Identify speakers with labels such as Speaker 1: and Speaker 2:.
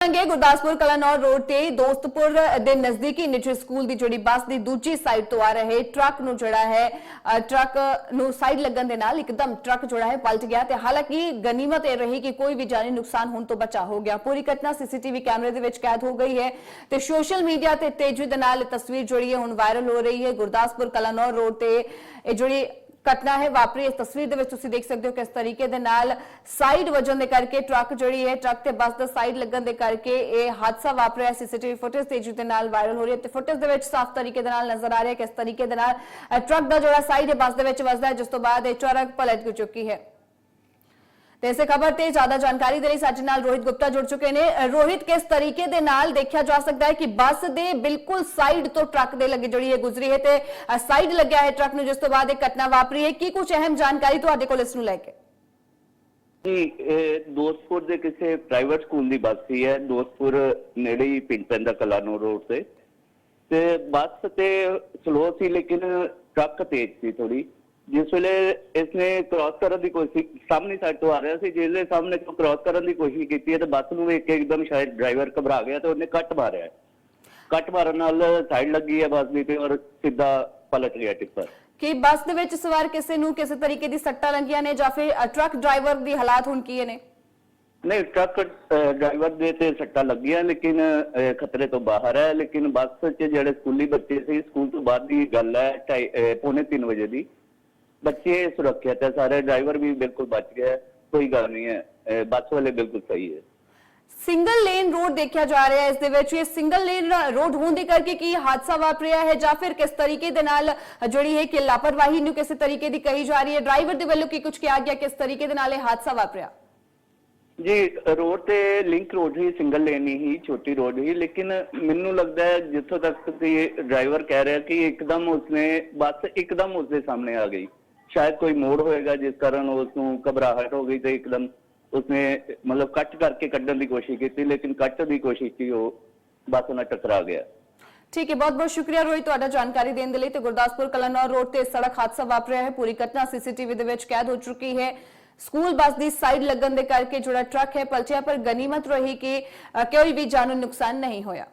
Speaker 1: ਅੰਗੇ Gurdaspur Kalanaur road ਤੇ ਦੋਸਤਪੁਰ ਦੇ ਨਜ਼ਦੀਕੀ ਨਿੱਜੀ ਸਕੂਲ ਦੀ ਜਿਹੜੀ ਬੱਸ ਦੀ ਦੂਜੀ ਸਾਈਡ ਤੋਂ ਆ ਰਹੇ ਟਰੱਕ ਨੂੰ ਜਿਹੜਾ ਹੈ ਟਰੱਕ ਨੂੰ ਸਾਈਡ ਲੱਗਣ ਦੇ ਨਾਲ ਇੱਕਦਮ ਟਰੱਕ ਜਿਹੜਾ ਹੈ ਪਲਟ ਗਿਆ ਤੇ ਹਾਲਾਂਕਿ ਗਨੀਮਤ ਇਹ ਰਹੀ ਕਿ ਕੋਈ ਵੀ ਜਾਨੀ ਨੁਕਸਾਨ ਹੋਣ ਤੋਂ ਬਚਾ ਹੋ ਗਿਆ। ਪੂਰੀ ਘਟਨਾ ਸੀਸੀਟੀਵੀ ਕੈਮਰੇ ਦੇ ਵਿੱਚ ਕੈਦ ਹੋ ਗਈ ਹੈ ਤੇ ਸੋਸ਼ਲ ਮੀਡੀਆ ਤੇ ਤੇਜ਼ੀ ਦੇ ਨਾਲ ਤਸਵੀਰ ਜਿਹੜੀ ਹੈ ਹੁਣ ਵਾਇਰਲ ਹੋ ਰਹੀ ਹੈ। ਗੁਰਦਾਸਪੁਰ ਕਲਾਨੌਰ ਰੋਡ ਤੇ ਇਹ ਜਿਹੜੀ ਘਟਨਾ ਹੈ। ਵਾਪਰੀ ਇਸ ਤਸਵੀਰ ਦੇ ਵਿੱਚ ਤੁਸੀਂ ਦੇਖ ਸਕਦੇ ਹੋ ਕਿਸ ਤਰੀਕੇ ਦੇ ਨਾਲ ਸਾਈਡ ਵਜਨ ਦੇ ਕਰਕੇ ਟਰੱਕ ਜਿਹੜੀ ਹੈ ਟਰੱਕ ਤੇ ਬੱਸ ਦਾ ਸਾਈਡ ਲੱਗਣ ਦੇ ਕਰਕੇ ਇਹ ਹਾਦਸਾ ਵਾਪਰਿਆ। ਸੀਸੀਟੀਵੀ ਫੁਟੇਜ ਤੇਜ਼ੀ ਦੇ ਨਾਲ ਵਾਇਰਲ ਹੋ ਰਹੀ ਹੈ ਤੇ ਫੁਟੇਜ ਦੇ ਵਿੱਚ ਸਾਫ਼ ਤਰੀਕੇ ਦੇ ਨਾਲ ਨਜ਼ਰ ਆ ਰਿਹਾ ਹੈ ਕਿਸ ਤਰੀਕੇ ਦੇ ਨਾਲ ਟਰੱਕ ਦਾ ਜਿਹੜਾ ਸਾਈਡ ਹੈ ਬੱਸ ਦੇ ਵਿੱਚ ਵੱਜਦਾ ਹੈ, ਜਿਸ ਤੋਂ ਬਾਅਦ ਇਹ ਟਰੱਕ ਪਲਟ ਚੁੱਕੀ ਹੈ। ਤੇ ਇਸੇ ਖਬਰ ਤੇ ਜ਼ਿਆਦਾ ਜਾਣਕਾਰੀ ਦੇ ਲਈ ਸਾਡੇ ਨਾਲ ਰੋਹਿਤ ਗੁਪਤਾ ਜੁੜ ਚੁੱਕੇ ਨੇ। ਰੋਹਿਤ, ਕਿਸ ਤਰੀਕੇ ਦੇ ਨਾਲ ਦੇਖਿਆ ਜਾ ਸਕਦਾ ਹੈ ਕਿ ਬੱਸ ਦੇ ਬਿਲਕੁਲ ਸਾਈਡ ਤੋਂ ਟਰੱਕ ਦੇ ਲੱਗੇ ਜਿਹੜੀ ਹੈ ਗੁਜ਼ਰੀ ਹੈ ਤੇ ਸਾਈਡ ਲੱਗਿਆ ਹੈ ਟਰੱਕ ਨੂੰ, ਜਿਸ ਤੋਂ ਬਾਅਦ ਇਹ ਘਟਨਾ ਵਾਪਰੀ ਹੈ, ਕੀ ਕੁਝ ਅਹਿਮ ਜਾਣਕਾਰੀ ਤੁਹਾਡੇ ਕੋਲ ਇਸ ਨੂੰ ਲੈ ਕੇ?
Speaker 2: ਜੀ, ਇਹ ਦੋਸਤਪੁਰ ਦੇ ਕਿਸੇ ਪ੍ਰਾਈਵੇਟ ਸਕੂਲ ਦੀ ਬੱਸ ਸੀ ਹੈ। ਦੋਸਤਪੁਰ ਨੇੜੇ ਹੀ ਪਿੰਡ ਪੈਂਦਾ ਕਲਾਨੋ ਰੋਡ ਤੇ। ਤੇ ਬੱਸ ਤੇ ਸਲੋ ਸੀ, ਲੇਕਿਨ ਟਰੱਕ ਤੇਜ਼ ਸੀ ਥੋੜੀ ਜਿਸ ਵੇਲੇ ਇਸਨੇ ਕ੍ਰਾਸ ਕਰਨ ਦੀ ਕੋਸ਼ਿਸ਼ ਸਾਹਮਣੀ ਸਾਈਡ ਤੋਂ ਆ ਰਿਹਾ ਸੀ ਜਿਹਦੇ ਸਾਹਮਣੇ ਤੋਂ ਕ੍ਰਾਸ ਕਰਨ ਦੀ ਕੋਸ਼ਿਸ਼ ਕੀਤੀ ਹੈ ਤੇ ਬੱਸ ਨੂੰ ਵੇਖ ਕੇ ਇੱਕਦਮ ਸ਼ਾਇਦ ਡਰਾਈਵਰ ਘਬਰਾ ਗਿਆ ਤੇ ਉਹਨੇ ਕੱਟ ਮਾਰਿਆ। ਕੱਟ ਮਾਰਨ ਨਾਲ ਸਾਈਡ ਲੱਗੀ ਹੈ ਬੱਸ ਦੀ ਤੇ ਔਰ ਸਿੱਧਾ ਪਲਟ ਗਿਆ ਟਿੱਪਰ।
Speaker 1: ਕਿ ਬੱਸ ਦੇ ਵਿੱਚ ਸਵਾਰ ਕਿਸੇ ਨੂੰ ਕਿਸੇ ਤਰੀਕੇ ਦੀ ਸੱਟਾਂ ਲੱਗੀਆਂ ਨੇ ਜਾਂ ਫਿਰ ਟਰੱਕ ਡਰਾਈਵਰ ਦੀ ਹਾਲਾਤ ਹੁਣ ਕੀ ਨੇ?
Speaker 2: ਨਹੀਂ ਟਰੱਕ ਡਰਾਈਵਰ ਦੇ ਤੇ ਸੱਟਾਂ ਲੱਗੀਆਂ ਲੇਕਿਨ ਖਤਰੇ ਤੋਂ ਬਾਹਰ ਹੈ। ਲੇਕਿਨ ਬੱਸ 'ਚ ਜਿਹੜੇ ਸਕੂਲੀ ਬੱਚੇ ਸੀ ਸਕੂਲ ਤੋਂ ਬਾਅਦ ਦੀ ਗੱਲ ਹੈ ਪੌਣੇ 3 ਵਜੇ ਦੀ। ਬੱਚੇ ਸੁਰੱਖਿਅਤ ਹੈ ਸਾਰੇ ਡਰਾਈਵਰ ਵੀ ਬਿਲਕੁਲ ਬਚ ਗਿਆ ਕੋਈ ਗੱਲ ਨਹੀਂ ਹੈ ਬੱਸ ਵਾਲੇ ਬਿਲਕੁਲ ਸਹੀ ਹੈ
Speaker 1: ਸਿੰਗਲ ਲੇਨ ਰੋਡ ਦੇਖਿਆ ਜਾ ਰਿਹਾ ਹੈ ਇਸ ਦੇ ਵਿੱਚ ਇਹ ਸਿੰਗਲ ਲੇਨ ਰੋਡ ਹੋਣ ਦੇ ਕਰਕੇ ਕੀ ਹਾਦਸਾ ਵਾਪਰਿਆ ਹੈ ਜਾਂ ਫਿਰ ਕਿਸ ਤਰੀਕੇ ਦੇ ਨਾਲ ਜਿਹੜੀ ਹੈ ਕਿ ਲਾਪਰਵਾਹੀ ਨੂੰ ਕਿਸੇ ਤਰੀਕੇ ਦੀ ਕਹੀ ਜਾ ਰਹੀ ਹੈ ਡਰਾਈਵਰ ਦੇ ਵੱਲੋਂ ਕੀ ਕੁਝ ਕਿਹਾ ਗਿਆ ਕਿਸ ਤਰੀਕੇ ਦੇ ਨਾਲ ਇਹ ਹਾਦਸਾ ਵਾਪਰਿਆ
Speaker 2: ਜੀ ਰੋਡ ਤੇ ਲਿੰਕ ਰੋਡ ਹੀ ਸਿੰਗਲ ਲੇਨ ਹੀ ਛੋਟੀ ਰੋਡ ਹੀ ਲੇਕਿਨ ਮੈਨੂੰ ਲੱਗਦਾ ਹੈ ਜਿੱਥੋਂ ਤੱਕ ਕਿ ਡਰਾਈਵਰ ਕਹਿ ਰਿਹਾ ਕਿ ਇੱਕਦਮ ਉਸਨੇ ਬੱਸ ਇੱਕਦਮ ਉਸਦੇ ਸਾਹਮਣੇ ਆ ਗਈ ਸ਼ਾਇਦ ਕੋਈ ਮੋੜ ਹੋਏਗਾ ਜਿਸ ਕਾਰਨ ਉਸ ਨੂੰ ਘਬਰਾਹਟ ਹੋ ਗਈ ਤੇ ਇੱਕਦਮ ਉਸਨੇ ਮਤਲਬ ਕੱਟ ਕਰਕੇ ਕੱਢਣ ਦੀ ਕੋਸ਼ਿਸ਼ ਕੀਤੀ ਲੇਕਿਨ ਕੱਟ ਦੀ ਕੋਸ਼ਿਸ਼ ਕੀ ਉਹ ਬੱਸ ਨਾਲ ਟਕਰਾ ਗਿਆ
Speaker 1: ਠੀਕ ਹੈ ਬਹੁਤ ਬਹੁਤ ਸ਼ੁਕਰੀਆ ਰੋਹਿਤ ਤੁਹਾਡਾ ਜਾਣਕਾਰੀ ਦੇਣ ਦੇ ਲਈ ਤੇ ਗੁਰਦਾਸਪੁਰ ਕਲਨੌਰ ਰੋਡ ਤੇ ਸੜਕ ਹਾਦਸਾ ਵਾਪਰਿਆ ਹੈ ਪੂਰੀ ਘਟਨਾ ਸੀਸੀਟੀਵੀ ਦੇ ਵਿੱਚ ਕੈਦ ਹੋ ਚੁੱਕੀ ਹੈ ਸਕੂਲ ਬੱਸ ਦੀ ਸਾਈਡ ਲੱਗਣ ਦੇ ਕਰਕੇ ਜਿਹੜਾ ਟਰੱਕ ਹੈ ਪਲਟਿਆ ਪਰ ਗਨੀਮਤ ਰਹੀ ਕਿ ਕੋਈ ਵੀ ਜਾਨੂ ਨੁਕਸਾਨ ਨਹੀਂ ਹੋਇਆ